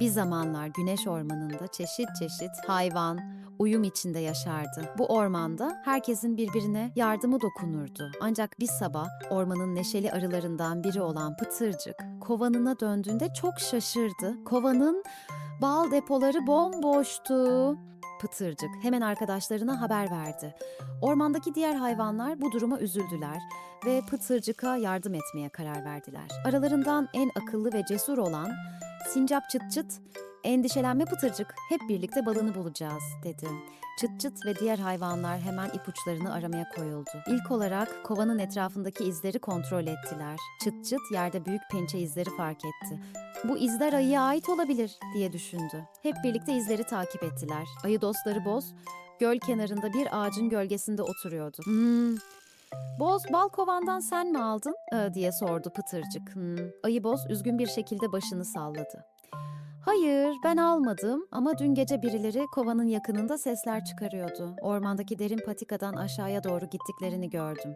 Bir zamanlar Güneş Ormanı'nda çeşit çeşit hayvan, uyum içinde yaşardı. Bu ormanda herkesin birbirine yardımı dokunurdu. Ancak bir sabah ormanın neşeli arılarından biri olan Pıtırcık kovanına döndüğünde çok şaşırdı. Kovanın bal depoları bomboştu. Pıtırcık hemen arkadaşlarına haber verdi. Ormandaki diğer hayvanlar bu duruma üzüldüler ve Pıtırcık'a yardım etmeye karar verdiler. Aralarından en akıllı ve cesur olan Sincap çıt çıt, endişelenme pıtırcık, hep birlikte balını bulacağız dedi. Çıt çıt ve diğer hayvanlar hemen ipuçlarını aramaya koyuldu. İlk olarak kovanın etrafındaki izleri kontrol ettiler. Çıt çıt yerde büyük pençe izleri fark etti. Bu izler ayıya ait olabilir diye düşündü. Hep birlikte izleri takip ettiler. Ayı dostları Boz, göl kenarında bir ağacın gölgesinde oturuyordu. Hmm, Boz, bal kovandan sen mi aldın? Ee, diye sordu Pıtırcık. Hmm. Ayı Boz üzgün bir şekilde başını salladı. Hayır, ben almadım ama dün gece birileri kovanın yakınında sesler çıkarıyordu. Ormandaki derin patikadan aşağıya doğru gittiklerini gördüm.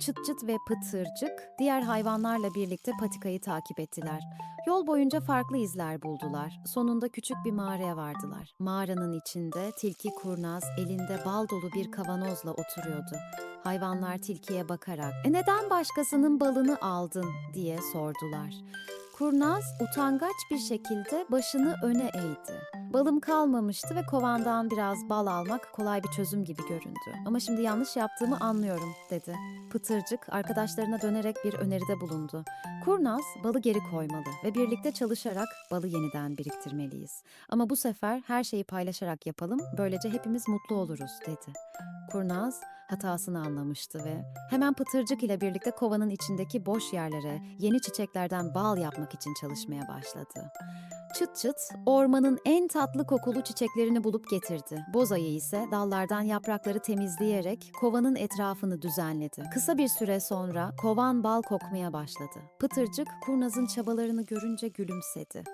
Çıt çıt ve pıtırcık diğer hayvanlarla birlikte patikayı takip ettiler. Yol boyunca farklı izler buldular. Sonunda küçük bir mağaraya vardılar. Mağaranın içinde tilki kurnaz elinde bal dolu bir kavanozla oturuyordu. Hayvanlar tilkiye bakarak "E neden başkasının balını aldın?" diye sordular. Kurnaz utangaç bir şekilde başını öne eğdi. Balım kalmamıştı ve kovandan biraz bal almak kolay bir çözüm gibi göründü. Ama şimdi yanlış yaptığımı anlıyorum dedi. Pıtırcık arkadaşlarına dönerek bir öneride bulundu. Kurnaz balı geri koymalı ve birlikte çalışarak balı yeniden biriktirmeliyiz. Ama bu sefer her şeyi paylaşarak yapalım, böylece hepimiz mutlu oluruz dedi. Kurnaz hatasını anlamıştı ve hemen Pıtırcık ile birlikte kovanın içindeki boş yerlere yeni çiçeklerden bal yapmak için çalışmaya başladı. Çıt çıt ormanın en tatlı kokulu çiçeklerini bulup getirdi. Boz ayı ise dallardan yaprakları temizleyerek kovanın etrafını düzenledi. Kısa bir süre sonra kovan bal kokmaya başladı. Pıtırcık kurnazın çabalarını görünce gülümsedi.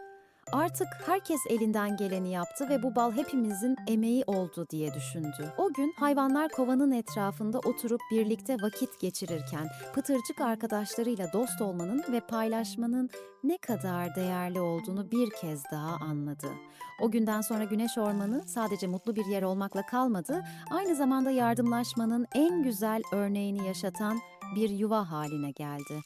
Artık herkes elinden geleni yaptı ve bu bal hepimizin emeği oldu diye düşündü. O gün hayvanlar kovanın etrafında oturup birlikte vakit geçirirken Pıtırcık arkadaşlarıyla dost olmanın ve paylaşmanın ne kadar değerli olduğunu bir kez daha anladı. O günden sonra Güneş Ormanı sadece mutlu bir yer olmakla kalmadı, aynı zamanda yardımlaşmanın en güzel örneğini yaşatan bir yuva haline geldi.